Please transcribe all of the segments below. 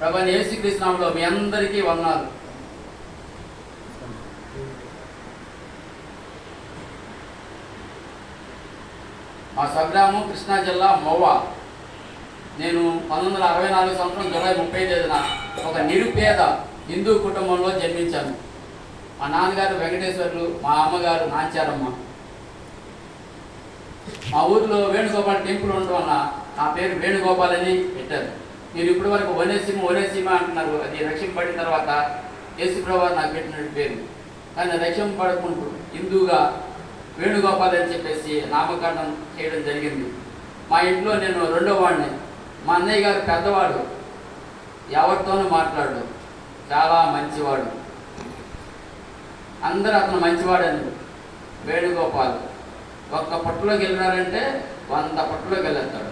ప్రభా యేసుకృష్ణంలో మీ అందరికీ వందనాలు. మా స్వగ్రామం కృష్ణా జిల్లా మవ్వ నేను పంతొమ్మిది వందల అరవై నాలుగు సంవత్సరం జూలై ముప్పై తేదీన ఒక నిరుపేద హిందూ కుటుంబంలో జన్మించాను. మా నాన్నగారు వెంకటేశ్వర్లు మా అమ్మగారు నాంచారమ్మ. మా ఊరిలో వేణుగోపాల్ టెంపుల్ ఉండడం వల్ల నా పేరు వేణుగోపాల్ అని పెట్టారు. మీరు ఇప్పటి వరకు వనేసీమ వనేసీమ అంటున్నారు. అది రక్షింపడిన తర్వాత యేసుప్రభు నాకు పెట్టినట్టు పేరు. కానీ రక్షింపబడకుండా హిందూగా వేణుగోపాల్ అని చెప్పేసి నామకరణం చేయడం జరిగింది. మా ఇంట్లో నేను రెండో వాడిని. మా అన్నయ్య గారు పెద్దవాడు. ఎవరితోనూ మాట్లాడు చాలా మంచివాడు. అందరూ అతను మంచివాడని. వేణుగోపాల్ ఒక్క పట్టులోకి వెళ్ళినారంటే వంద పట్టులోకి వెళ్ళేస్తాడు.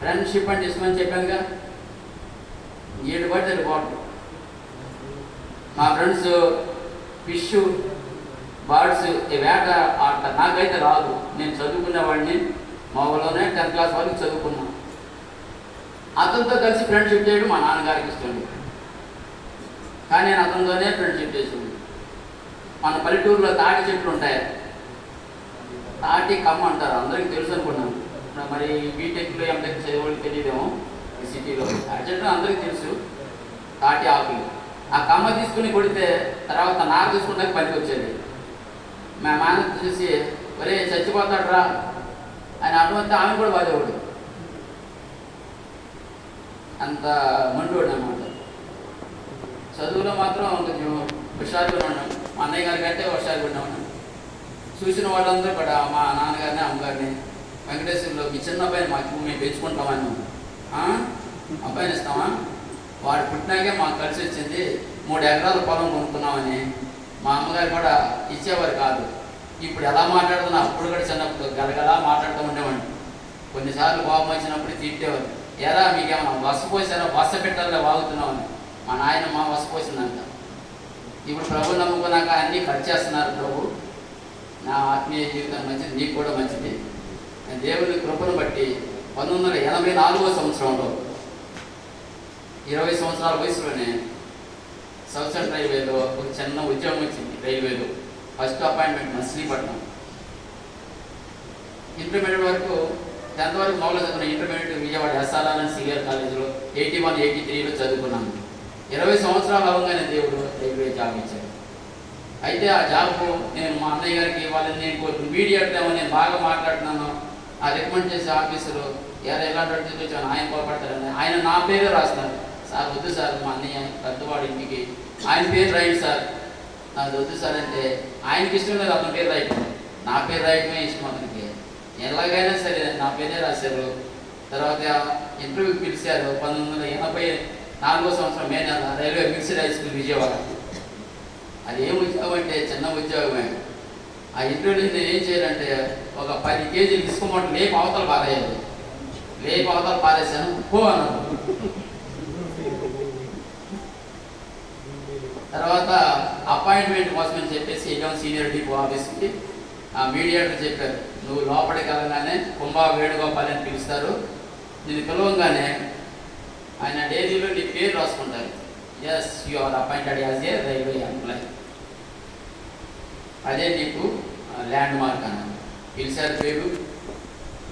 ఫ్రెండ్షిప్ అని ఇష్టమని చెప్పానుగా ఏడు పడితే బాగుంటుంది మా ఫ్రెండ్స్ ఫిష్ బర్డ్స్ ఈ వేట ఆట నాకైతే రాదు. నేను చదువుకునేవాడిని మా ఊళ్ళోనే టెన్త్ క్లాస్ వరకు చదువుకున్నాను అతనితో కలిసి ఫ్రెండ్షిప్ చేయడం మా నాన్నగారికి ఇష్టం కానీ నేను అతనితోనే ఫ్రెండ్షిప్ చేసింది మన పల్లెటూరులో తాటి చెట్లు ఉంటాయి. తాటి కమ్మ అంటారు. అందరికీ తెలుసు అనుకున్నాను మరి బీటెక్లో ఎంటెక్ చదివాళ్ళు తెలియదేమో ఈ సిటీలో. తాటి అందరికీ తెలుసు తాటి ఆకులు. ఆ కమ్మ తీసుకుని కొడితే తర్వాత నాకు తీసుకుంటే పనికి వచ్చేది మా నాన్న చూసి ఒరే చచ్చిపోతాడు రా అని అటువంటి ఆమె కూడా బాధేవాడు అంత మండోడు అనమాట చదువులో మాత్రం కొంచెం హుషారుగా ఉన్నాం మా అన్నయ్య గారి కంటే హుషారుగా ఉన్నాం చూసిన వాళ్ళందరూ కూడా మా నాన్నగారిని అమ్మగారిని వెంకటేశ్వరులో మీ చిన్న అబ్బాయిని మాకు మేము పెంచుకుంటామని అబ్బాయిని ఇస్తామా వాడు పుట్టినాకే మాకు కలిసి వచ్చింది మూడు ఎకరాల పొలం కొనుక్కున్నామని మా అమ్మగారు కూడా ఇచ్చేవారు కాదు. ఇప్పుడు ఎలా మాట్లాడుతున్నా అప్పుడు కూడా చిన్నప్పుడు గలగలా మాట్లాడుతూ ఉండేవాడిని. కొన్నిసార్లు కోపం వచ్చినప్పుడు తిట్టేవారు. ఎరా మీకేమన్నా వస పోసారా వస పెట్టాలో వాగుతున్నామని మా నాయన మా వస పోసిందంట ఇప్పుడు ప్రభు నమ్ముకున్నాక అన్నీ కట్ చేస్తున్నారు ప్రభు. నా ఆత్మీయ జీవితం మంచిది నీకు కూడా మంచిది. దేవుని కృపను బట్టి పంతొమ్మిది వందల ఎనభై నాలుగో సంవత్సరంలో ఇరవై సంవత్సరాల వయసులోనే సౌత్ రైల్వేలో ఒక చిన్న ఉద్యోగం వచ్చింది రైల్వేలో. First appointment Machilipatnam. ఇంటర్మీడియట్ వరకు టెన్త్ వరకు మామూలుగా చదువుకున్న ఇంటర్మీడియట్ విజయవాడ ఎస్ఆర్ఆర్ సీనియర్ కాలేజీలో ఎయిటీ వన్ ఎయిటీ త్రీలో చదువుకున్నాను. ఇరవై సంవత్సరాలు అవగానే దేవుడు రైల్వే జాబ్ ఇచ్చాడు. అయితే ఆ జాబ్ నేను మా అన్నయ్య గారికి ఇవ్వాలని నేను మీడియా మీడియాలో నేను బాగా మాట్లాడుతున్నాను. ఆ రికమెండ్ చేసే ఆఫీసరు ఎవరు ఎలాంటి తీసుకొచ్చాను ఆయన కోపడతారని. ఆయన నా పేరే రాస్తున్నారు సార్ వద్దు సార్ మా అన్నయ్య పెద్దవాడి ఇంటికి. ఆయన పేరు రైట్ సార్. నాకు వద్దు సార్ అంటే ఆయనకి ఇష్టం లేదు అతని పేరు రైట్. నా పేరు రాయటమే ఇష్టం అతనికి. ఎలాగైనా సరే నా పేరే రాశారు. తర్వాత ఇంటర్వ్యూకి పిలిచారు. పంతొమ్మిది వందల ఎనభై నాలుగో సంవత్సరం మే నెల railway mixed high school Vijayawada. అది ఏం ఉద్యోగం అంటే చిన్న ఉద్యోగమే. ఆ ఇంటర్వ్యూ నేను ఏం చేయాలంటే ఒక పది కేజీలు ఇసుకోమంటే లేపు అవతల పారేయాలి. లేపు అవతల పారేసాను పో అన్నాడు. తర్వాత అపాయింట్మెంట్ కోసం అని చెప్పేసి వెళ్ళాం సీనియర్ డిపో ఆఫీస్కి ఆ మీడియేటర్ చెప్పారు. నువ్వు లోపలికి వెళ్ళగానే కుంభా వేణుగోపాల్ అని పిలుస్తారు. నేను పిలవంగానే ఆయన డైరీలో నీ పేరు రాసుకుంటారు. Yes you are appointed as a railway employee అదే నీకు ల్యాండ్ మార్క్ అన్నాను పిలిచారు పేరు.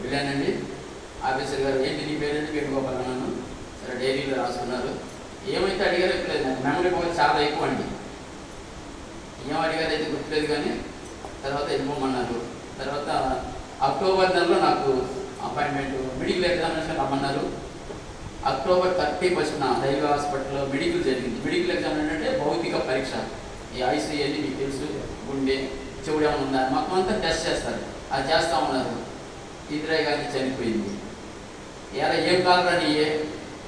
వెళ్ళానండి. ఆఫీసర్ గారు ఏంటి నీ పేరేంటి? వేణుగోపాల్ అన్నాను. సరే డైరీలో రాసుకున్నారు ఏమైతే అడిగారో ఇప్పుడు నాకు మెమరీ పవర్ చాలా ఎక్కువ అండి. ఏం అడిగారు అయితే గుర్తులేదు కానీ తర్వాత వెళ్ళిపోమన్నారు. తర్వాత అక్టోబర్ నెలలో నాకు అపాయింట్మెంట్ మెడికల్ ఎగ్జామినేషన్ రమ్మన్నారు. అక్టోబర్ థర్టీ ఫస్ట్న రైల్వే హాస్పిటల్లో మెడికల్ జరిగింది. మెడికల్ ఎగ్జామ్ ఏంటంటే భౌతిక పరీక్ష. ఈ ఐసీఎల్ని మీకు తెలుసు గుండె చెవుడేమో ఉందా? మొత్తం అంతా టెస్ట్ చేస్తారు. అది చేస్తూ ఉన్నారు. ఇందిరాయి గాంధీ చనిపోయింది. ఎలా ఏం కాదు అని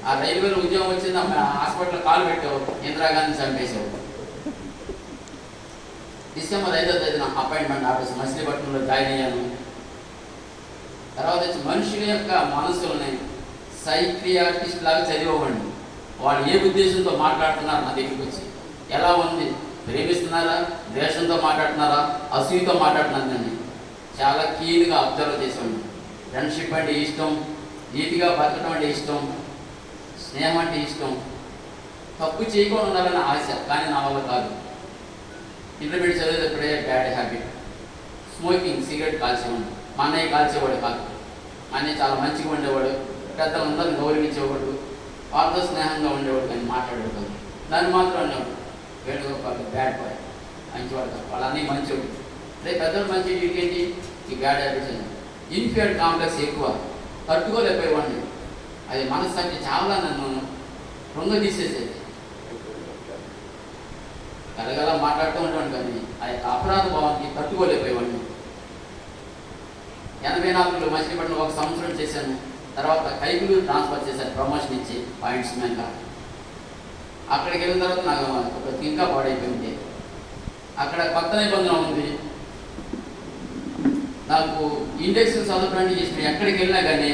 ఆ రైల్వేలో ఉద్యోగం వచ్చింది ఆమె హాస్పిటల్లో కాలు పెట్టావు ఇందిరాగాంధీ చంపేశావు. డిసెంబర్ ఐదో తేదీన అపాయింట్మెంట్ ఆఫీస్ మచిలీపట్నంలో జాయిన్ అయ్యాను. తర్వాత వచ్చి మనుషుల యొక్క మనసులని సైక్రియాటిస్ట్ లాగా చదివేవాడిని. వాళ్ళు ఏ ఉద్దేశంతో మాట్లాడుతున్నారు నా దగ్గరికి వచ్చి ఎలా ఉంది? ప్రేమిస్తున్నారా? ద్వేషంతో మాట్లాడుతున్నారా? అసూయతో మాట్లాడుతున్నారని. చాలా కీన్గా అబ్జర్వ్ చేసాం ఫ్రెండ్షిప్ అంటే ఇష్టం నీతిగా బతకడం అంటే ఇష్టం స్నేహం అంటే ఇష్టం. తప్పు చేయకుండా ఉండాలని ఆశ కానీ నా వల్ల కాదు. ఇంటర్మీడియట్ చదివేటప్పుడే బ్యాడ్ హ్యాబిట్. స్మోకింగ్ సిగరెట్ కాల్చేవాడు. మా అన్నయ్య కాల్చేవాడు కాదు. మా అన్నయ్య చాలా మంచిగా ఉండేవాడు. పెద్దలందరూ గౌరవించేవాడు. వాళ్ళతో స్నేహంగా ఉండేవాడు కానీ మాట్లాడేవాడు కాదు. దాన్ని మాత్రం ఉండేవాడు వేణుగోపాల్ బ్యాడ్ బాయ్. మంచివాడు కాదు. వాళ్ళన్నీ మంచివాడు రేపు పెద్దవాడు మంచి ఏంటి ఈ బ్యాడ్ హ్యాబిట్స్ అని ఇన్ఫీరియర్ కాంప్లెక్స్ ఎక్కువ. తట్టుకోలేకపోయేవాడిని అది మనస్సాక్షి చాలా నన్ను రొంగ తీసేసేది. గలగల మాట్లాడుతూ ఉంటాను కానీ ఆ యొక్క అపరాధ భావానికి తట్టుకోలేకపోయేవాడిని ఎనభై నాలుగులో మచిలీపట్నం ఒక సంవత్సరం చేశాను. తర్వాత కైకులు ట్రాన్స్ఫర్ చేశాను ప్రమోషన్ ఇచ్చి పాయింట్స్ మ్యాన్గా అక్కడికి వెళ్ళిన తర్వాత నాకు ఒక ఇంకా పాడైపోయింది. అక్కడ కొత్త నిబంధన ఉంది. నాకు ఇండెక్స్ చదవడానికి చేసిన ఎక్కడికి వెళ్ళినా కానీ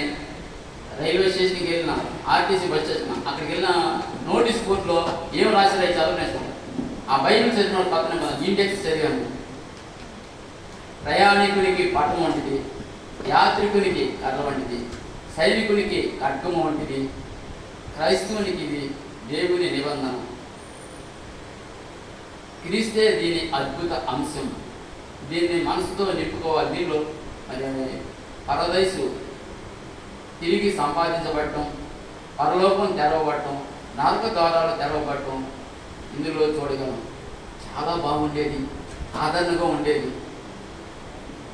రైల్వే స్టేషన్కి వెళ్ళినా ఆర్టీసీ బస్ స్టేషన్ అక్కడికి వెళ్ళిన నోటీస్ బోర్డులో ఏం రాశారో అవి ఆ బైబిల్ చదివిన పక్కన కదా ఇండెక్స్ చదివాను ప్రయాణికునికి పట్టం వంటిది యాత్రికునికి కర్ర వంటిది సైనికునికి ఖడ్గము వంటిది క్రైస్తవునికి ఇది దేవుని నిబంధన. క్రీస్తే దీని అద్భుత అంశం. దీన్ని మనసుతో నింపుకోవాలి. దీనిలో మరి పరదైసు తిరిగి సంపాదించబడటం పరలోకం తెరవబడటం నరక ద్వారాలు తెరవబడటం ఇందులో చూడగలం. చాలా బాగుండేది ఆదరణగా ఉండేది.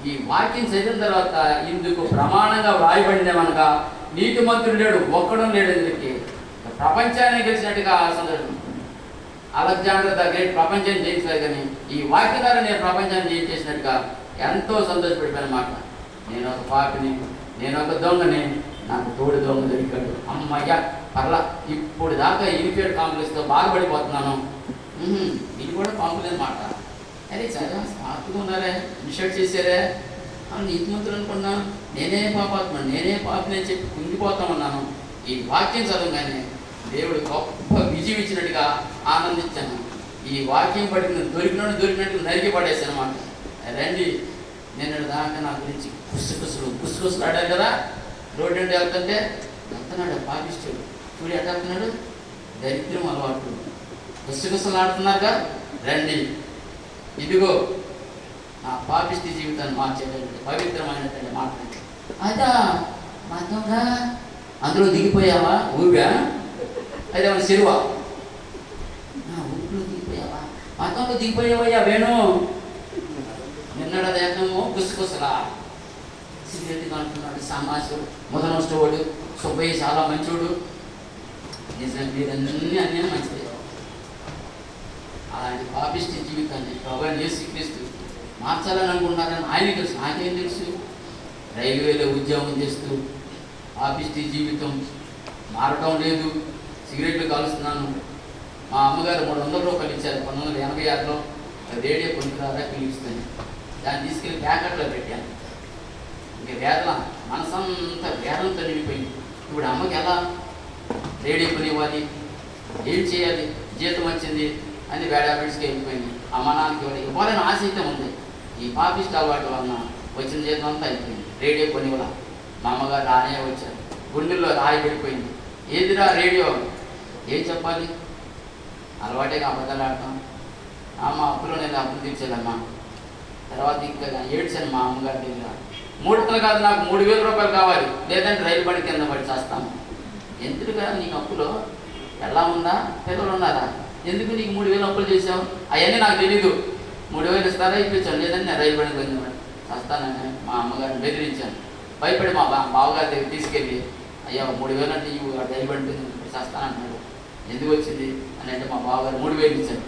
ఈ వాక్యం చదివిన తర్వాత ఇందుకు ప్రమాణంగా వ్రాయబడినమనగా నీతి మంత్రుడు లేడు ఒక్కడం లేడు. ఎందుకు ప్రపంచాన్ని గెలిచినట్టుగా సందర్భం. అలెగ్జాండర్ ద గ్రేట్ ప్రపంచం జయించలేదు కానీ ఈ వాక్య ద్వారా నేను ప్రపంచాన్ని జయించేసినట్టుగా ఎంతో సంతోషపడిపోయిన మాట. నేను ఒక పాపిని నేను ఒక దొంగని నాకు తోడు దొంగ దొరికాడు. అమ్మయ్య పర్లా ఇప్పుడు దాకా ఇన్ఫీరియర్ కాంప్లెక్స్తో బాధపడిపోతున్నాను. ఇది కూడా కాంప్లెక్స్ మాట. అరే చాలా సాత్తుగా ఉన్నారే ఇన్షర్ట్ చేశారే. అని నీతిమంతులు అనుకున్నా నేనే పాపాత్మ నేనే పాపని అని చెప్పి కుంగిపోతామన్నాను ఈ వాక్యం చదవగానే దేవుడు గొప్ప విజయం ఇచ్చినట్టుగా ఆనందించాను. ఈ వాక్యం పడిన దొరికినట్టు దొరికినట్టు నరికి పడేసాను అనమాట రండి నేను దాకా నా గురించి కుసుకుసులు కుసుకుసులు ఆడారు కదా? రోడ్డు నుండి వెళ్తుంటే వెళ్తున్నాడు పాపిస్తాడు చూడు ఎట్లా వెళ్తున్నాడు దరిద్రం అలవాటు. కుసుకుసులు ఆడుతున్నాక రండి. ఇదిగో నా పాపిష్టి జీవితాన్ని మార్చేటటువంటి పవిత్రమైనటువంటి మాట అదా మాతో అందులో దిగిపోయావా? ఊగా అయితే మన నా ఊపిలో దిగిపోయావా మతంలో దిగిపోయావయ్యా వేణు. నిన్నడ దేహము గుసగుసలా. సిగరెట్ అంటున్నాడు సమాసుడు మొదనొష్టవాడు సుబ్బయ్య చాలా మంచోడు. నిజం మీరన్నీ అన్నీ మంచిదే. అలాంటి పాపిష్ట జీవితాన్ని ప్రభు యేసుక్రీస్తు మార్చాలని అనుకుంటున్నారని ఆయనకి తెలుసు. నాకేం తెలుసు? రైల్వేలో ఉద్యోగం చేస్తూ పాపిష్టి జీవితం మారటం లేదు. సిగరెట్లు కాలుస్తున్నాను. మా అమ్మగారు మూడు వందల రూపాయలు ఇచ్చారు. పంతొమ్మిది వందల ఎనభై ఆరులో రేడియో కొనుక్కురారా పిలిపిస్తాను దాన్ని తీసుకెళ్ళి ప్యాకెట్లో పెట్టాను. ఇంక వేదన మనసంతా వేదంతో నిండిపోయింది. ఇప్పుడు అమ్మకి ఎలా? రేడియో కొనివ్వాలి. ఏం చేయాలి? జీతం వచ్చింది అని బ్యాడ్ హ్యాబిట్స్కి వెళ్ళిపోయింది. అమ్మ నాన్నకి ఇవ్వాలి ఇవ్వాలని ఆశ అయితే ఉంది. ఈ పాపిస్ట్ అలవాటు వలన వచ్చిన జీతం అంతా అయిపోయింది. రేడియో కొనివ్వాల? మా అమ్మగారు రానే వచ్చారు. గుండెల్లో రాయి పడిపోయింది. ఏదిరా రేడియో? ఏం చెప్పాలి? అలవాటే అబద్ధాలు ఆడతాం. అమ్మ అప్పులో నేను అప్పులు తీర్చాలమ్మా తర్వాత ఇంకా ఏడ్చాను మా అమ్మగారి దగ్గర. మూడు వందలు కాదు నాకు మూడు వేల రూపాయలు కావాలి. లేదంటే రైలు పడి కింద పడి చేస్తాను. ఎందుకుగా నీకు అప్పులో? ఎలా ఉందా? పిల్లలు ఉన్నారా? ఎందుకు నీకు మూడు వేలు అప్పులు చేసావు అవన్నీ నాకు తెలీదు. మూడు వేలు ఇస్తారా ఇప్పించాను. లేదంటే నేను రైలు పడి కింద పడి చేస్తానని మా అమ్మగారిని బెదిరించాను. భయపడి మా బావగారి దగ్గర తీసుకెళ్ళి అయ్యా మూడు వేలు అంటే ఇవ్వు రైలు పడి చేస్తానన్నాడు. ఎందుకు వచ్చింది అని అంటే మా బావగారు మూడు వేలు ఇచ్చాను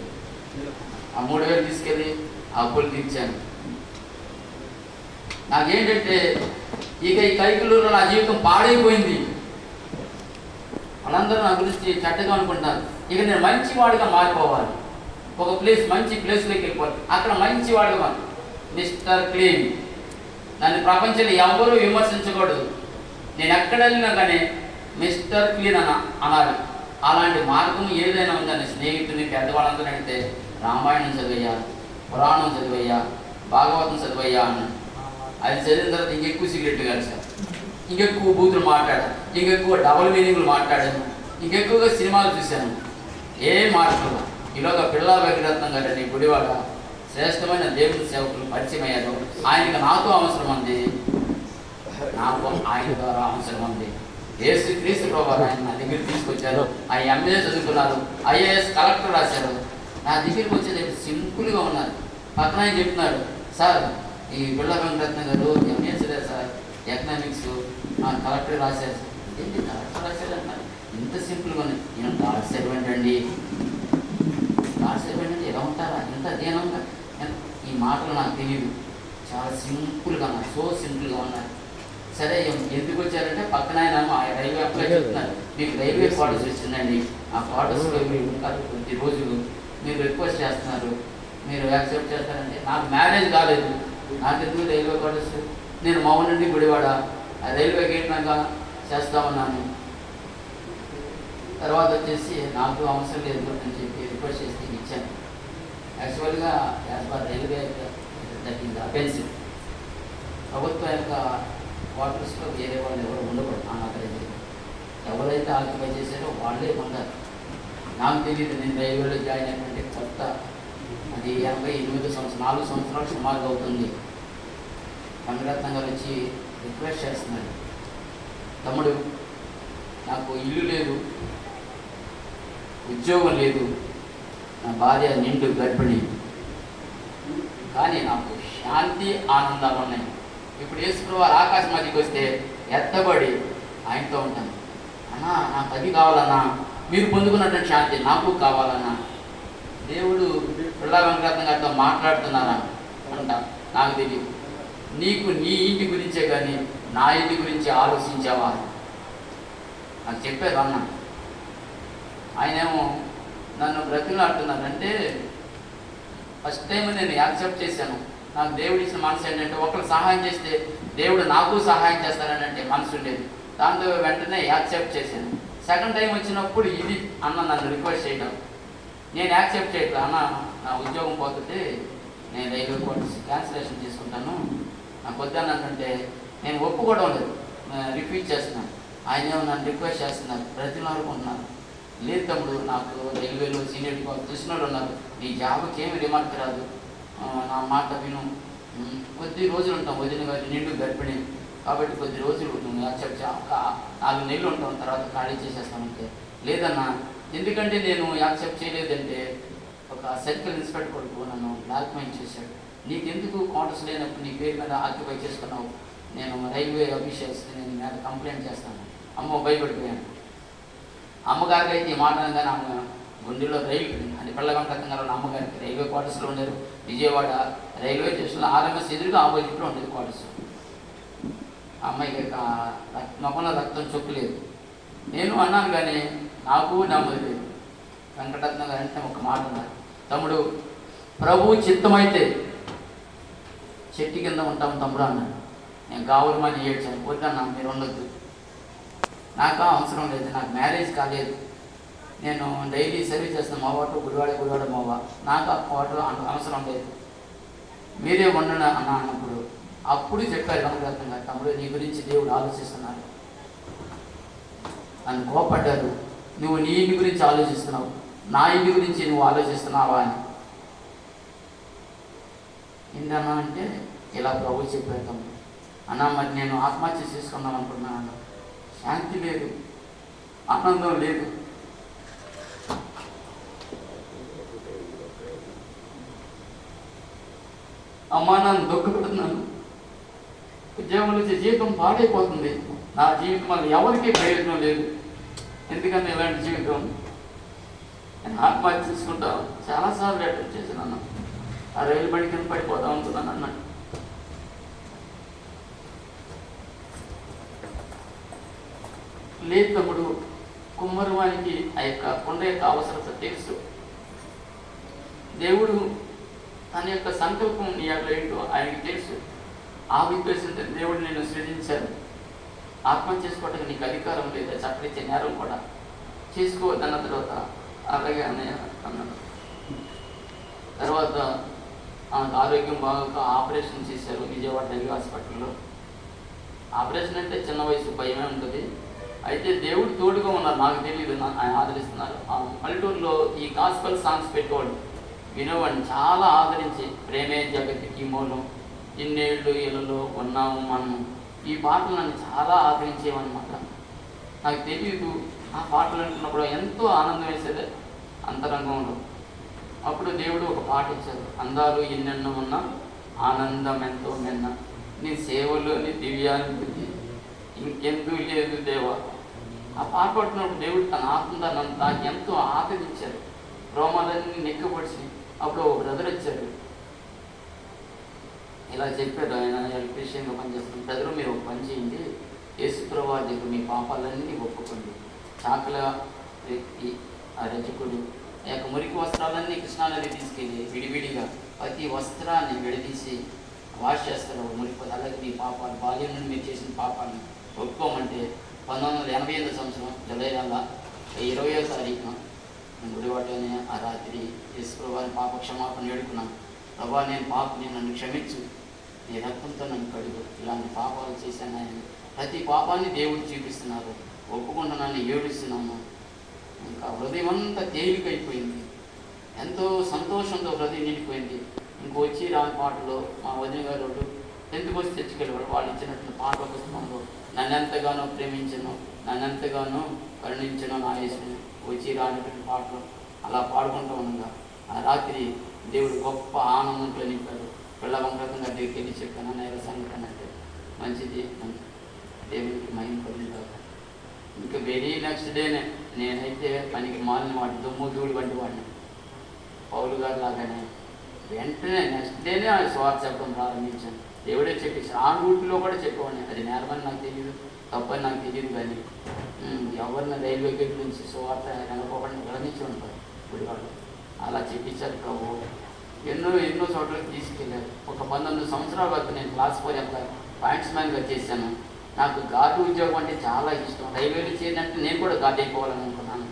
ఆ మూడు వేలు తీసుకెళ్ళి ఆ అప్పులు తీర్చాను. నాకేంటంటే ఇక ఈ కైకులూరులో నా జీవితం పాడైపోయింది. వాళ్ళందరూ నా గురించి చెడ్డగా అనుకుంటున్నారు. ఇక నేను మంచివాడిగా మారిపోవాలి. ఒక ప్లేస్ మంచి ప్లేస్లోకి వెళ్ళిపోవాలి. అక్కడ మంచివాడిగా మారి. మిస్టర్ క్లీన్ నన్ను ప్రపంచంలో ఎవరూ విమర్శించకూడదు. నేను ఎక్కడ వెళ్ళినా కానీ మిస్టర్ క్లీన్ అన అనాలి. అలాంటి మార్గం ఏదైనా ఉందని స్నేహితుని పెద్దవాళ్ళందరూ అంటే రామాయణం చదివయ్యా పురాణం చదివయ్యా భాగవతం చదివయ్యా అన్నాడు. అది చదివిన తర్వాత ఇంకెక్కువ సిగరెట్ కలిసాను ఇంకెక్కువ బూతులు మాట్లాడాను. ఇంకెక్కువ డబుల్ మీనింగ్లు మాట్లాడాను. ఇంకెక్కువగా సినిమాలు చూశాను. ఏం మాట్లాడాల ఈలోగా పిల్లా వెంకటరత్నం గారని గుడివాడ శ్రేష్టమైన దేవుడి సేవకులు పరిచయం అయ్యారు ఆయనకి నాతో అవసరం ఉంది. నాకు ఆయన ద్వారా అవసరం ఉంది. ఏసు క్రీస్తు ప్రభావం ఆయన నా దగ్గరికి తీసుకొచ్చారు. ఆ ఎంఏ చదువుకున్నారు. ఐఏఎస్ కలెక్టర్ రాశారు. నా దగ్గరికి వచ్చేది సింపుల్గా ఉన్నారు పక్కన ఆయన చెప్తున్నాడు సార్ ఈ బిళ్ళ వెంకటరత్న గారు ఎంఏ చదివారు సార్. ఎకనామిక్స్ కలెక్టర్ రాశారు. సార్. ఏంటి కలెక్టర్ రాశారు అన్నారు ఇంత సింపుల్గా ఉంది. నేను గాడ్ సర్వెంట్ అండి. గాడ్ సర్వెంట్ అంటే ఎలా ఉంటారా? ఇంత అధ్యయనంగా ఈ మాటలు నాకు తెలియదు. చాలా సింపుల్గా ఉన్నారు. సో సింపుల్గా ఉన్నారు. సరే ఎందుకు వచ్చారంటే పక్కన ఆయన మా రైల్వే అప్లై చెప్తున్నారు మీకు రైల్వే క్వార్టర్స్ ఇస్తుందండి. ఆ ఉంటారు కొద్ది రోజులు మీరు రిక్వెస్ట్ చేస్తున్నారు. మీరు యాక్సెప్ట్ చేస్తారంటే నాకు మ్యారేజ్ కాలేదు. నాకు ఎందుకు రైల్వే క్వార్టర్స్ నేను మౌన్ నుండి గుడివాడ ఆ రైల్వే గేట్ మీద చేస్తా ఉన్నాను తర్వాత వచ్చేసి నాకు అవసరం లేదు అని చెప్పి రిక్వెస్ట్ చేసి నీకు ఇచ్చాను. యాక్చువల్గా as per railway that offensive ప్రభుత్వం యొక్క క్వార్టర్స్లో వేరే వాళ్ళు ఎవరు ఉండకూడదు. నగరైతే ఎవరైతే ఆక్యుపై చేశారో వాళ్ళే ఉండాలి నాకు తెలియదు నేను రైల్వేలో జాయిన్ అయినటువంటి కొత్త అది ఎనభై ఎనిమిది సంవత్సరం నాలుగు సంవత్సరాలు సుమారుగా అవుతుంది. పంగరత్నం గారు వచ్చి రిక్వెస్ట్ చేస్తున్నాడు తమ్ముడు నాకు ఇల్లు లేదు ఉద్యోగం లేదు నా భార్య నిండు గర్భిణి. కానీ నాకు శాంతి ఆనందాలు ఉన్నాయి. ఇప్పుడు యేసుప్రభు ఆకాశం మధ్యకి వస్తే ఎత్తబడి ఆయనతో ఉంటాను. అన్నా నాకు అది కావాలన్నా మీరు పొందుకున్నటువంటి శాంతి నాకు కావాలన్నా దేవుడు పిల్ల వెంకటరత్న గారితో మాట్లాడుతున్నారా? అంట. నాకు తెలియదు నీకు నీ ఇంటి గురించే కానీ నా ఇంటి గురించి ఆలోచించావా? నాకు చెప్పారు అన్న. ఆయనేమో నన్ను బ్రతిలాడుతున్నారంటే ఫస్ట్ టైం నేను యాక్సెప్ట్ చేశాను. నాకు దేవుడు ఇచ్చిన మనసు ఏంటంటే ఒకరు సహాయం చేస్తే దేవుడు నాకు సహాయం చేస్తారని అంటే మనసు ఉండేది. దాంతో వెంటనే యాక్సెప్ట్ చేశాను. సెకండ్ టైం వచ్చినప్పుడు ఇది అన్న నన్ను రిక్వెస్ట్ చేయడం నేను యాక్సెప్ట్ చేయట్లేదు అన్న నా ఉద్యోగం పోతుంటే నేను రైల్వే కోర్ట్స్ క్యాన్సిలేషన్ తీసుకుంటాను. నాకు వద్దనంటే నేను ఒప్పుకోవడం లేదు. రిఫ్యూజ్ చేస్తున్నాను. ఆయన నన్ను రిక్వెస్ట్ చేస్తున్నారు. ప్రతిలాడుకుంటున్నారు లేదు తమ్ముడు నాకు రైల్వేలో సీనియర్ చూసిన వాళ్ళు ఉన్నారు. నీ జాబ్కి ఏమి రిమార్క్ రాదు. నా మాట విను. కొద్ది రోజులు ఉంటాం వదిన గారి నిండు గర్భిణి కాబట్టి కొద్ది రోజులు ఉంటుంది. యాక్సెప్ట్ చే- ఒక నాలుగు నెలలు ఉంటాం తర్వాత ఖాళీ చేసేస్తామంటే లేదన్నా ఎందుకంటే నేను యాక్సెప్ట్ చేయలేదంటే ఒక సర్కిల్ ఇన్స్పెక్టర్ కొడుకు నన్ను బ్లాక్మెయిల్ చేశాడు. నీకెందుకు క్వార్టర్స్ లేనప్పుడు నీ పేరు మీద ఆక్యుపై చేసుకున్నావు? నేను రైల్వే ఆఫీషియల్స్ నేను మీద కంప్లైంట్ చేస్తాను. అమ్మ భయపడిపోయాను. అమ్మగారికి అయితే ఈ మాట అనగానే ఆమె గుండెలో రైలు అది పిల్ల వెంకటం గారు అమ్మగారికి రైల్వే క్వార్టర్స్లో ఉండేరు. విజయవాడ రైల్వే స్టేషన్లో ఆర్ఎంఎస్ ఎదురుగా ఆపోజిట్లో ఉండేది క్వార్టర్స్. ఆ అమ్మాయికి క- రక్- రక్తం చొక్కులేదు నేను అన్నాను కానీ నాకు నమ్మది లేదు. గారు అంటే ఒక మాట అన్నారు. తమ్ముడు ప్రభు చిత్తమైతే చెట్టు కింద ఉంటాం తమ్ముడు అన్నాడు. నేను కావాలమని ఏడ్చాను వద్దన్నా మీరు ఉండొద్దు. నాకు అవసరం లేదు. నాకు మ్యారేజ్ కాలేదు. నేను డైలీ సర్వీస్ చేస్తాను మావాటు గుడివాడ గుడివాడ మావా. నాకు ఆ వాటిలో అంత అవసరం లేదు. మీరే వండన అన్న అన్నప్పుడు. అప్పుడు చెప్పారు వెంకటరత్నం తమ్ముడు నీ గురించి దేవుడు ఆలోచిస్తున్నాడు. నన్ను కోపడ్డారు నువ్వు నీ ఇంటి గురించి ఆలోచిస్తున్నావు. నా ఇంటి గురించి నువ్వు ఆలోచిస్తున్నావా అని. ఏంటన్నా అంటే ఇలా ప్రభు చెప్పారు తమ్ముడు. అన్నా మరి నేను ఆత్మహత్య చేసుకుందాం అనుకున్నాను శాంతి లేదు. ఆనందం లేదు. అమ్మా నన్ను దుఃఖపడుతున్నాను ఉద్యోగం నుంచి జీవితం పాడైపోతుంది. నా జీవితం వల్ల ఎవరికీ ప్రయోజనం లేదు. ఎందుకంటే ఇలాంటి జీవితం నేను ఆత్మహత్య చేసుకుంటా చాలాసార్లు అటెంప్ట్ చేశాను ఆ రైలు బడి కింద పడిపోతా అనుకున్నాను అన్నాడు లేదు తమ్ముడు ఆ యొక్క కొండ యొక్క అవసరత తెలుసు. దేవుడు తన యొక్క సంకల్పం నీ యొక్క ఏంటో ఆయనకి తెలుసు. ఆ ఉద్దేశంతో దేవుడు నేను సృజించాను ఆత్మహత్య చేసుకోవడానికి నీకు అధికారం లేదా. చక్కరిచ్చే నేరం కూడా. చేసుకోవద్దన్న తర్వాత అలాగే అన్నయ్య అన్నాడు. తర్వాత ఆమెకు ఆరోగ్యం బాగా ఆపరేషన్ చేశారు విజయవాడ డెల్లి హాస్పిటల్లో. ఆపరేషన్ అంటే చిన్న వయసు భయమే ఉంటుంది. అయితే దేవుడు తోడుగా ఉన్నారు. నాకు తెలియదు ఆయన ఆదరిస్తున్నారు. పల్లెటూరులో ఈ గాస్పల్ సాంగ్స్ పెట్టేవాడు వినేవాడిని చాలా ఆదరించి ప్రేమే జగతికి మూలం. ఇన్నేళ్ళు ఇళ్ళలో ఉన్నాము మనము. ఈ పాటలు నన్ను చాలా ఆదరించేవన్నమాట నాకు తెలియదు ఆ పాటలు అంటున్నప్పుడు ఎంతో ఆనందం వేసేది అంతరంగంలో. అప్పుడు దేవుడు ఒక పాట ఇచ్చాడు అందాలు ఎన్నెన్నో ఉన్నా ఆనందం ఎంతో నిన్న నీ సేవలోని దివ్యానుభూతి ఇంకెందుకు లేదు దేవా. ఆ పాట పట్టినప్పుడు దేవుడు తన ఆత్మ నన్ను నాకు ఎంతో ఆదరించాడు. రోమాలన్నీ నెక్కపడిచి అప్పుడు ఒక బ్రదర్ వచ్చారు ఇలా చెప్పారు ఆయన ఎలక్ట్రీషియన్గా పనిచేస్తుంది బ్రదర్ మీరు ఒక పని చేయండి. యేసుప్రభా దగ్గర మీ పాపాలన్నీ ఒప్పుకోండి. చాకల వ్యక్తి ఆ రజకుడు ఆ యొక్క మురికి వస్త్రాలన్నీ కృష్ణానది తీసుకెళ్ళి విడివిడిగా ప్రతి వస్త్రాన్ని విడదీసి వాష్ చేస్తారు మురికి అలాగే మీ పాపాలు బాల్యం నుండి మీరు చేసిన పాపాలను ఒప్పుకోమంటే పంతొమ్మిది వందల ఎనభై ఎనిమిది సంవత్సరం జులై నెల ఇరవయో తారీఖున గుడివాటనే ఆ రాత్రి యేసుప్రభాని పాప క్షమాపణ వేడుకున్నాను ప్రభా నేను పాపని నన్ను క్షమించు. నీ రక్తంతో నన్ను కడుగు. ఇలాంటి పాపాలు చేశాను ఆయన. ప్రతి పాపాన్ని దేవుడు చూపిస్తున్నారు. ఒప్పుకుంటున్నాను ఏడుస్తున్నాము. ఇంకా హృదయం అంతా తేలికైపోయింది. ఎంతో సంతోషంతో హృదయం నిండిపోయింది. ఇంకొచ్చి రాని పాటలో మా వదిన గారు ఎందుకు వచ్చి తెచ్చుకెళ్ళవాడు వాళ్ళు ఇచ్చినటువంటి పాట పుస్తకంలో నన్నెంతగానో ప్రేమించను నన్నెంతగానో కరుణించను నా యేసుని. వచ్చి రానటువంటి పాటలు అలా పాడుకుంటూ ఉండగా ఆ రాత్రి దేవుడు గొప్ప ఆనందంతో నింపాడు. పిల్ల వంకరకం దగ్గరికి వెళ్ళి చెప్పాను? నేల సంగతి అంటే మంచిది. దేవుడికి మహిమ పొందిందా ఇంకా వెరీ నెక్స్ట్ డేనే నేనైతే పనికి మాలిన వాడి దుమ్ము ధూళి వంటి వాడిని. పౌలు గారు లాగానే వెంటనే నెక్స్ట్ డేనే ఆ స్వార్థ చెప్పడం ప్రారంభించాను. దేవుడే చెప్పేసి ఆ రూట్లో కూడా చెప్పేవాడిని. అది నేరమని నాకు తెలియదు తప్పని నాకు తెలియదు కానీ ఉమ్, ఎవరిని రైల్వే గేట్ నుంచి సువార్త రంగపోవడం వెళ్ళనిచ్చి ఉంటారు? గుడివాళ్ళు అలా చెప్పించారు ప్రభు. ఎన్నో ఎన్నో చోట్లకి తీసుకెళ్ళారు. ఒక పంతొమ్మిది సంవత్సరాల వరకు నేను క్లాస్ ఫోర్ ఎంత పాయింట్స్ మ్యాన్గా చేశాను. నాకు గార్డు ఉద్యోగం అంటే చాలా ఇష్టం. రైల్వేలో చేయాలంటే నేను కూడా గార్డ్ అయిపోవాలని అనుకున్నాను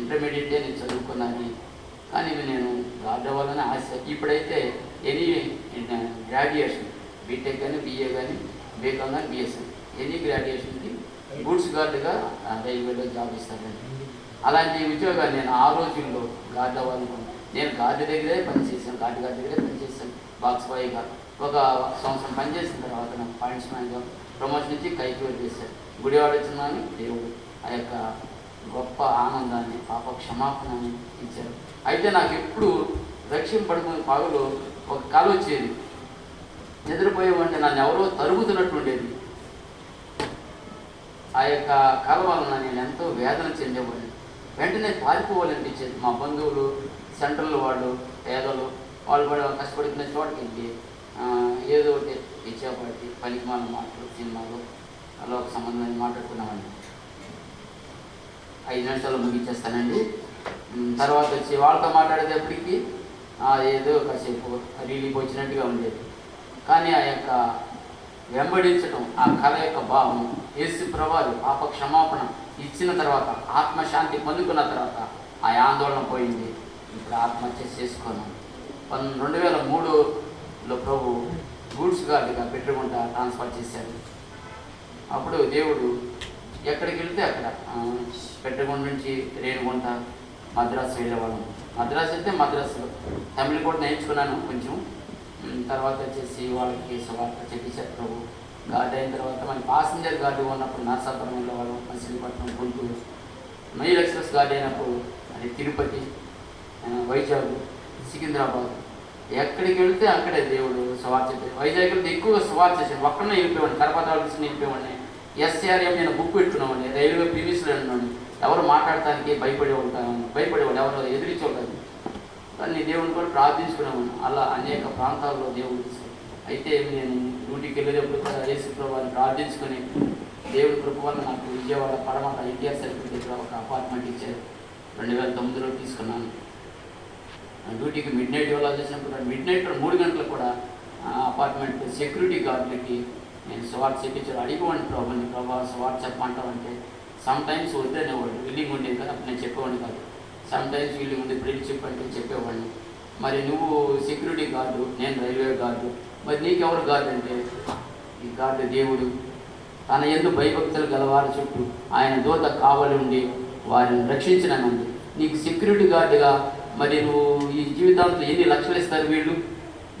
ఇంటర్మీడియట్ నేను చదువుకున్నాను. కానీ నేను గార్డ్ అవ్వాలని ఆశ. ఇప్పుడైతే ఎనీ గ్రాడ్యుయేషన్. బీటెక్ కానీ బీఏ కానీ బీకామ్ కానీ బీఎస్ఎన్ ఎన్ని గ్రాడ్యుయేషన్కి గూడ్స్ గార్డుగా రైల్వేలో జాబ్ ఇస్తానండి అలాంటి ఉద్యోగాలు నేను ఆ రోజుల్లో గార్డ్ అవ్వాలనుకున్నాను నేను గార్డు దగ్గరే పనిచేశాను గార్డు గార్డు దగ్గరే పనిచేశాను బాక్స్ బాయ్గా ఒక సంవత్సరం పనిచేసిన తర్వాత నాకు పాయింట్స్ మ్యాన్గా ప్రమోషన్ ఇచ్చి కైకి వెళ్ళేశారు గుడివాడ వచ్చినాను దేవుడు ఆ యొక్క గొప్ప ఆనందాన్ని పాప క్షమాపణని ఇచ్చారు. అయితే నాకు ఎప్పుడు రక్షింపడుకునే పాగులో ఒక కళ వచ్చేది నిద్రపోయేవంటే నన్ను ఎవరో తరుగుతున్నట్టు ఉండేది. ఆ యొక్క కళ వలన నేను ఎంతో వేదన చెందేవాడిని. వెంటనే పారిపోవాలనిపించేది. మా బంధువులు సెంట్రల్ వాళ్ళు పేదలు వాళ్ళు కూడా కష్టపడుతున్న చోటకి వెళ్ళి ఏదో ఒకటి ఇచ్చేపాటి పనికిమాల మాటలు సినిమాలు లోక సంబంధాన్ని సంబంధమైన మాట్లాడుకున్నామండి ఐదు నిమిషాలు ముగించేస్తానండి. తర్వాత వచ్చి వాళ్ళతో మాట్లాడేటప్పటికీ ఏదో కాసేపు రిలీఫ్ వచ్చినట్టుగా ఉండేది. కానీ ఆ యొక్క వెంబడించడం ఆ కళ యొక్క భావం యేసు ప్రభావి పాప క్షమాపణ ఇచ్చిన తర్వాత ఆత్మశాంతి పొందుకున్న తర్వాత ఆ ఆందోళన పోయింది. ఇప్పుడు ఆత్మహత్య చేసుకున్నాను రెండు వేల మూడులో ప్రభు గూడ్స్ గార్డుగా పెట్టుకుంటా ట్రాన్స్ఫర్ చేశారు అప్పుడు దేవుడు ఎక్కడికి వెళ్తే అక్కడ పెట్టగుండ నుంచి రేణుగుంట మద్రాసు వెళ్ళేవాళ్ళం. మద్రాసు అయితే మద్రాసులో. తమిళ కూడా నేర్చుకున్నాను కొంచెం. తర్వాత వచ్చేసి వాళ్ళకి సువార్త చెప్పించారు ప్రభు గార్డ్ అయిన తర్వాత మన పాసింజర్ గార్డు ఉన్నప్పుడు నరసాపురం వాళ్ళు Machilipatnam Guntur mail express guard అయినప్పుడు అది తిరుపతి వైజాగ్ సికింద్రాబాద్ ఎక్కడికి వెళ్తే అక్కడే దేవుడు సవార్ చెప్పాడు వైజాగ్ వెళ్తే ఎక్కువగా సవార్ చేశాడు ఒక్కడనే వెళ్ళిపోయాడు కరపతాలు తీసుకుని వెళ్ళిపోయాడు ఎస్ఆర్ఎం నేను బుక్ పెట్టుకున్నామని రైల్వే ప్రీవియస్లో ఉన్నాను ఎవరు మాట్లాడటానికి భయపడే ఉంటాను భయపడేవాడు ఎవరు ఎదిరించేవాడు కానీ దేవుని కూడా ప్రార్థించుకున్నాము అలా అనేక ప్రాంతాల్లో దేవుడు అయితే నేను డ్యూటీకి వెళ్ళేటప్పుడు కూడా యేసు ప్రభువాన్ని ప్రార్థించుకొని దేవుడి కృప వల్ల నాకు విజయవాడ పడమట ఎన్టీఆర్ సర్కిల్ దగ్గర ఒక అపార్ట్మెంట్ ఇచ్చారు. రెండు వేల తొమ్మిదిలో తీసుకున్నాను డ్యూటీకి మిడ్ నైట్ వెళ్ళాలి చేసినప్పుడు మిడ్ నైట్ మూడు గంటలకు కూడా అపార్ట్మెంట్ సెక్యూరిటీ గార్డులకి నేను స్వాట్ చెప్పించారు అడిగేవాడిని ప్రభాని ప్రభా స్వాట్ చెప్పమంటావంటే సమ్ టైమ్స్ వద్దనేవాడు విల్లింగ్ ఉండేది కదా అప్పుడు నేను చెప్పేవాడిని కాదు. సమ్ టైమ్స్ వీళ్ళు ఉంది బ్రిడ్జ్ చెప్పంటే చెప్పేవాడిని. మరి నువ్వు సెక్యూరిటీ గార్డు నేను రైల్వే గార్డు మరి నీకెవరు గార్డు అంటే? ఈ గార్డు దేవుడు. తన ఎందు భయభక్తులు గలవారి చుట్టూ ఆయన దూత కావాలి ఉండి వారిని రక్షించినానండి నీకు సెక్యూరిటీ గార్డుగా మరి నువ్వు ఈ జీవితాంతో ఎన్ని లక్షలు ఇస్తారు వీళ్ళు?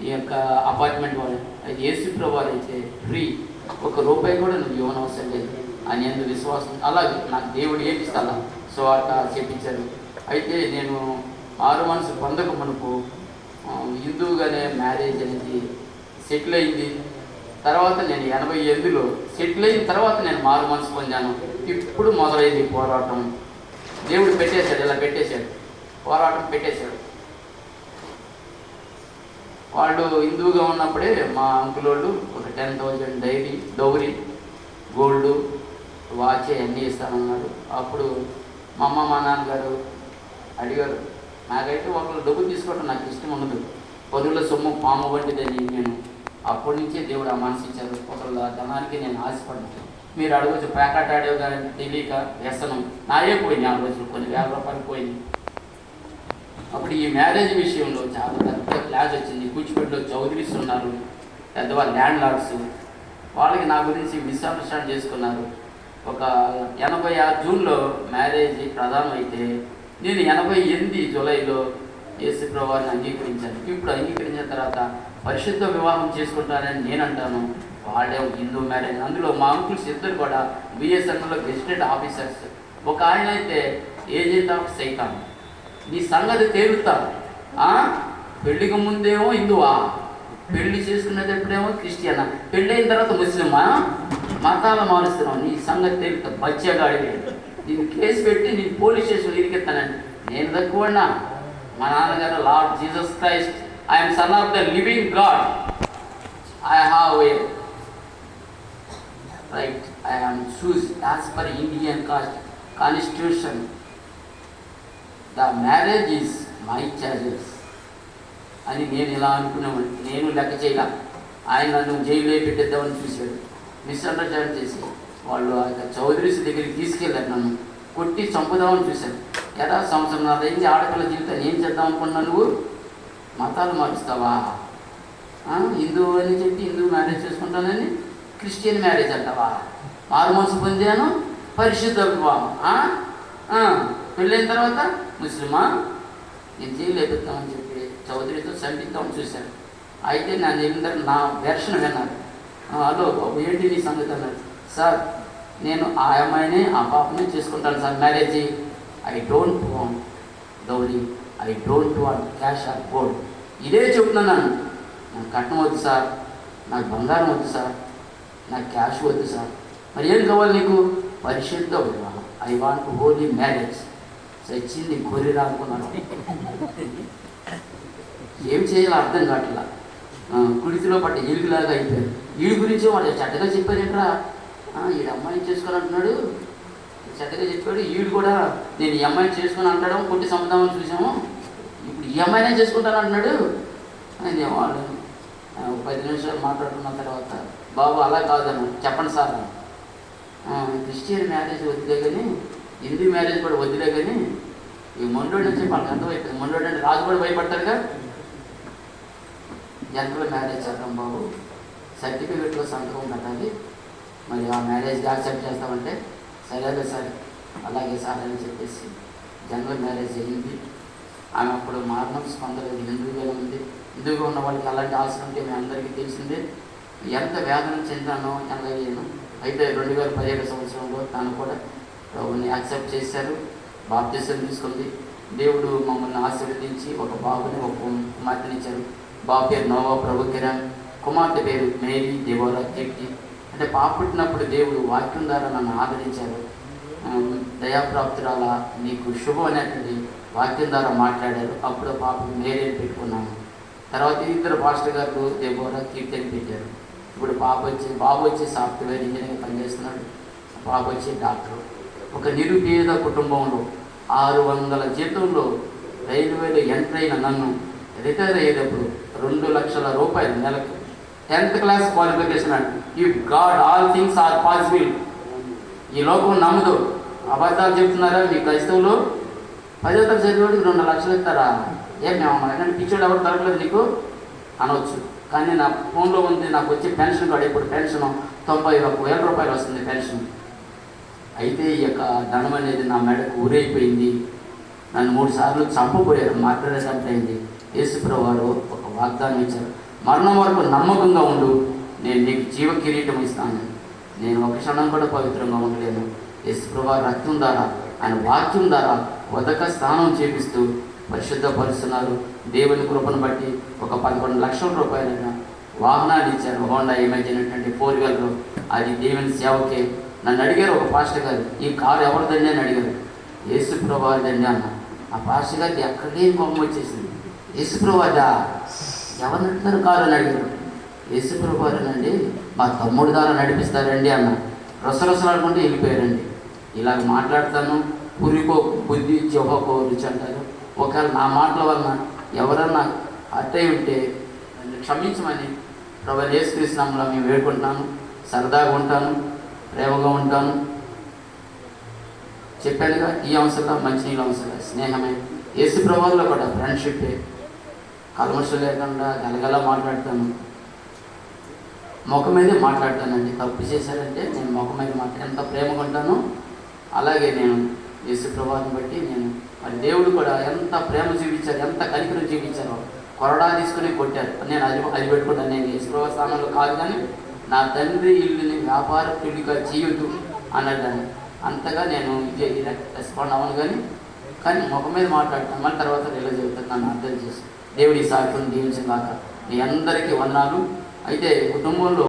ఈ యొక్క అపార్ట్మెంట్ వాళ్ళు. అయితే ఏసీ ప్రభావాలు అయితే ఫ్రీ ఒక రూపాయి కూడా నువ్వు ఇవ్వనవసరం లేదు. అని ఎందుకు విశ్వాసం. అలాగే నాకు దేవుడు ఏమిస్తా ఇస్తాను సో అట్లా చెప్పించారు. అయితే నేను ఆరు మనసు పొందక మనకు హిందువుగానే మ్యారేజ్ అనేది సెటిల్ అయింది. తర్వాత నేను ఎనభై ఎనిమిదిలో సెటిల్ అయిన తర్వాత నేను మారు మనసు పొందాను. ఇప్పుడు మొదలైంది పోరాటం. దేవుడు పెట్టేశాడు ఇలా పెట్టేశాడు. పోరాటం పెట్టేశాడు. వాళ్ళు హిందువుగా ఉన్నప్పుడే మా అంకుల్ వాళ్ళు ఒక ten thousand diary dowry gold watch అన్నీ ఇస్తానన్నాడు అప్పుడు మా అమ్మ మా నాన్నగారు అడిగారు. నాకైతే ఒకళ్ళు డబ్బు తీసుకోవడం నాకు ఇష్టం ఉండదు. పనుల సొమ్ము పాము వంటిదని నేను అప్పటి నుంచే దేవుడు ఆ మనసు ఇచ్చారు. ఒకళ్ళ ధనానికి నేను ఆశపడ్డాను. మీరు అడగచ్చు ప్యాకెట్ ఆడేవి కానీ తెలియక వ్యసనం. నాయే పోయింది ఆ రోజులు కొన్ని వేల రూపాయలు పోయింది. అప్పుడు ఈ మ్యారేజ్ విషయంలో చాలా పెద్ద క్లాస్ వచ్చింది. కూచిపేటలో చౌదరీస్ ఉన్నారు పెద్దవాళ్ళు ల్యాండ్ లార్డ్స్ వాళ్ళకి నా గురించి మిస్అండర్స్టాండ్ చేసుకున్నారు. ఒక ఎనభై ఆరు జూన్లో మ్యారేజ్ ప్రధానం అయితే నేను ఎనభై ఎనిమిది జూలైలో యేసు ప్రభావాన్ని అంగీకరించాను. ఇప్పుడు అంగీకరించిన తర్వాత పరిశుద్ధ వివాహం చేసుకుంటానని నేను అంటాను వాళ్ళే హిందూ మ్యారేజ్. అందులో మా అంకుల్స్ ఇద్దరు కూడా బిఎస్ఎన్ఎల్లో గెజిటెడ్ ఆఫీసర్స్. ఒక ఆయన అయితే ఏజెంట్ ఆఫ్ సైతాన్. నీ సంగతి తేలుతా. ఆ? పెళ్ళికి ముందేమో హిందువా? పెళ్ళి చేసుకునేటప్పుడేమో క్రిస్టియనా? పెళ్ళి అయిన తర్వాత ముస్లిమా? మతాలు మారుస్తున్నావు. నీ సంగతి తేలుతా. బచ్చగాడివి. నేను కేసు పెట్టి నేను పోలీస్ స్టేషన్ ఇరికెత్తానండి నేను తక్కువన్నా. మా నాన్నగారు Lord Jesus Christ. I'm son of the living God I have a right I am choose as per Indian caste constitution the marriage is my charges అని నేను ఇలా అనుకునేవాడిని నేను లెక్క చేయగా ఆయన నన్ను జైల్లో పెట్టేద్దామని చూశాడు. మిస్అండర్స్టాండ్ చేసి వాళ్ళు ఆ యొక్క చౌదరీస్ దగ్గరికి తీసుకెళ్ళారు నన్ను. కొట్టి చంపుదామని చూశారు. ఎలా సంవత్సరం నాదైంది ఆడపిల్ల జీవితాన్ని ఏం చేద్దాం అనుకున్నా నువ్వు? మతాలు మారుస్తావా? హిందువు హిందూ అని చెప్పి హిందూ మ్యారేజ్ చేసుకుంటానని క్రిస్టియన్ మ్యారేజ్ అంటావా? మారు మనసు పొందాను పరిశుద్ధ పెళ్ళైన తర్వాత ముస్లిమా? నేను జైలు చెప్పి చౌదరితో సంపిద్దామని చూశాను అయితే నా వెళ్ళిన తర్వాత నా వెర్షన్ విన్నారు. హలో బాబు ఏంటి నీ సంగతి అన్నారు. సార్ నేను ఆ అమ్మాయిని ఆ పాపని చేసుకుంటాను sir marriage I don't want dowry I don't want cash or gold ఇదే చెప్తున్నాను నాకు కట్నం వద్దు సార్ నాకు బంగారం వద్దు సార్ నాకు క్యాష్ వద్దు సార్ మరి ఏం కావాలి నీకు? పరిశుద్ధ వివాహం. ఐ వాంట్ హోలీ మ్యారేజ్ చచ్చింది గొర్రె రానుకున్నాను ఏం చేయాలో అర్థం కావట్లా? కుడితిలో పట్ట ఇలుగులాగా అయిపోయారు. వీడి గురించి వాళ్ళు చెడ్డగా చెప్పారేంట్రా? ఆ, ఈడు అమ్మాయిని చేసుకోవాలంటున్నాడు. అంటున్నాడు చెడ్డగా చెప్పాడు. ఈడు కూడా నేను ఈ అమ్మాయిని చేసుకుని అంటడం కొట్టి సంబంధం చూసాము. ఇప్పుడు ఈ అమ్మాయినే చేసుకుంటాను అంటున్నాడు అని వాళ్ళు పది నిమిషాలు మాట్లాడుకున్న తర్వాత బాబు అలా కాదను. చెప్పండి సార్. క్రిస్టియన్ మ్యారేజ్ వద్దులే కానీ హిందూ మ్యారేజ్ కూడా వద్దులే కానీ ఈ మొండోడు నుంచి వాళ్ళకి అర్థమైపోయింది. మొండోడు అంటే రాజు కూడా భయపడతారుగా జనరల్ మ్యారేజ్ చేద్దాం బాబు. సర్టిఫికెట్లో సంతకం పెట్టాలి మరి ఆ మ్యారేజ్ యాక్సెప్ట్ చేస్తామంటే సరే సార్ అలాగే సార్ అని చెప్పేసి జనరల్ మ్యారేజ్ అయ్యింది ఆమె అప్పుడు మారణం స్పందలేదు హిందువుగా ఉంది. హిందువుగా ఉన్న వాళ్ళకి అలాంటి ఆశ ఉంటే మీ అందరికీ తెలిసిందే. ఎంత వేదన చెందానో ఎలాగేను అయితే రెండు వేల పదిహేడు సంవత్సరంలో తను కూడా ప్రభుని యాక్సెప్ట్ చేశారు. బాప్తిసం తీసుకుంది. దేవుడు మమ్మల్ని ఆశీర్వదించి ఒక బాబుని ఒక కుమార్తెనిచ్చారు బాబు పేరు నోవా ప్రభు కిరణ్ కుమార్తె పేరు మేరీ దేవోరా కీర్తి. అంటే పాప పుట్టినప్పుడు దేవుడు వాక్యం ద్వారా నన్ను ఆదరించారు. దయాప్రాప్తురాలా దయాప్రాప్తురాల నీకు శుభం అనేటువంటి వాక్యం ద్వారా మాట్లాడారు. అప్పుడు పాప మేరేని పెట్టుకున్నాను. తర్వాత ఇద్దరు పాస్టర్ గారు దేవోరా కీర్తని పెట్టారు. ఇప్పుడు పాప వచ్చి బాబు వచ్చి సాఫ్ట్వేర్ ఇంజనీర్ పనిచేస్తున్నాడు. పాప వచ్చి డాక్టర్. ఒక నిరుపేద కుటుంబంలో ఆరు వందల జీతంలో రైల్వేలో ఎంటర్ అయిన నన్ను రిటైర్ అయ్యేటప్పుడు రెండు లక్షల రూపాయలు నెలకు టెన్త్ క్లాస్ క్వాలిఫికేషన్ అండి. If God all things are possible ఈ లోకం నమ్మదు. అబద్ధాలు చెప్తున్నారా? మీ క్రైస్తవులు? పదో తరగతి చదివాడికి రెండు లక్షలు ఇస్తారా? ఏం మేము అంటే పిచ్చోడు ఎవరు దొరకలేదు నీకు? అనవచ్చు కానీ నా ఫోన్లో ఉంది నాకు వచ్చే పెన్షన్ కార్డు ఇప్పుడు పెన్షన్ తొంభై ఒక వేల రూపాయలు వస్తుంది పెన్షన్ అయితే ఈ యొక్క ధనం అనేది నా మెడకు ఊరైపోయింది. నన్ను మూడు సార్లు చంపబోయారు మాట్లాడే అయింది. యేసుప్రభు వారు ఒక వాగ్దానం ఇచ్చారు. మరణం వరకు నమ్మకంగా ఉండు. నేను నీకు జీవ కిరీటం ఇస్తాను. నేను ఒక క్షణం కూడా పవిత్రంగా ఉండలేను. యేసుప్రభు రక్తం ద్వారా ఆయన వాక్యం ద్వారా ఉదక స్నానం చేపిస్తూ పరిశుద్ధపరుస్తున్నారు. దేవుని కృపను బట్టి ఒక పదకొండు లక్షల రూపాయలైన వాహనాలు ఇచ్చారు. హోండా ఇమేజినటువంటి ఫోర్ వీలర్ అది దేవుని సేవకే. నన్ను అడిగారు ఒక పాస్టర్ గారు ఈ కారు ఎవరిదండి అని అడిగారు. యేసుప్రభాదండి అన్న. ఆ పాస్టర్ గారికి ఎక్కడే కోపం వచ్చేసింది. యేసుప్రభాదా ఎవరు నడుపుతారు కారు అని అడిగారు. యేసుప్రభారేనండి మా తమ్ముడు ద్వారా నడిపిస్తారండి అన్న రసరసలాడుకుంటూ వెళ్ళిపోయారండి. ఇలాగ మాట్లాడతాను పురికో బుద్ధి చెవకో రుచి అంటారు. ఒకవేళ నా మాటల వలన ఎవరన్నా అట్టయి ఉంటే క్షమించమని ప్రభు యేసుక్రీస్తునామంలో మేము వేడుకుంటాను సరదాగా ఉంటాను ప్రేమగా ఉంటాను. చెప్పానుగా ఈ అంశంలో మంచినీళ్ళ అంశంలో స్నేహమే. యేసు ప్రభావంలో కూడా ఫ్రెండ్షిప్పే కల్మషం లేకుండా గలగల మాట్లాడతాను. ముఖం మీదే మాట్లాడతానండి. తప్పు చేశారంటే నేను ముఖం మీద మాట్లాడి ఎంత ప్రేమగా ఉంటానో అలాగే నేను యేసు ప్రభావం బట్టి నేను మరి దేవుడు కూడా ఎంత ప్రేమ చూపించారు ఎంత కలిపిన జీవించారు కొరడా తీసుకుని కొట్టారు. నేను అది అది పెట్టుకుంటాను. నేను యేసు ప్రభావ స్థానంలో కాదు కానీ నా తండ్రి ఇల్లుని వ్యాపార పిల్లిగా చేయొద్దు అన్నదాన్ని అంతగా నేను ఇది రెస్పాండ్ అవ్వను కానీ కానీ ముఖం మీద మాట్లాడతాను. మళ్ళీ తర్వాత రిలీజ్ అవుతాను నన్ను అర్థం చేసి దేవుడి సాకులను దీవించిన కాక మీ అందరికీ వందనాలు. అయితే కుటుంబంలో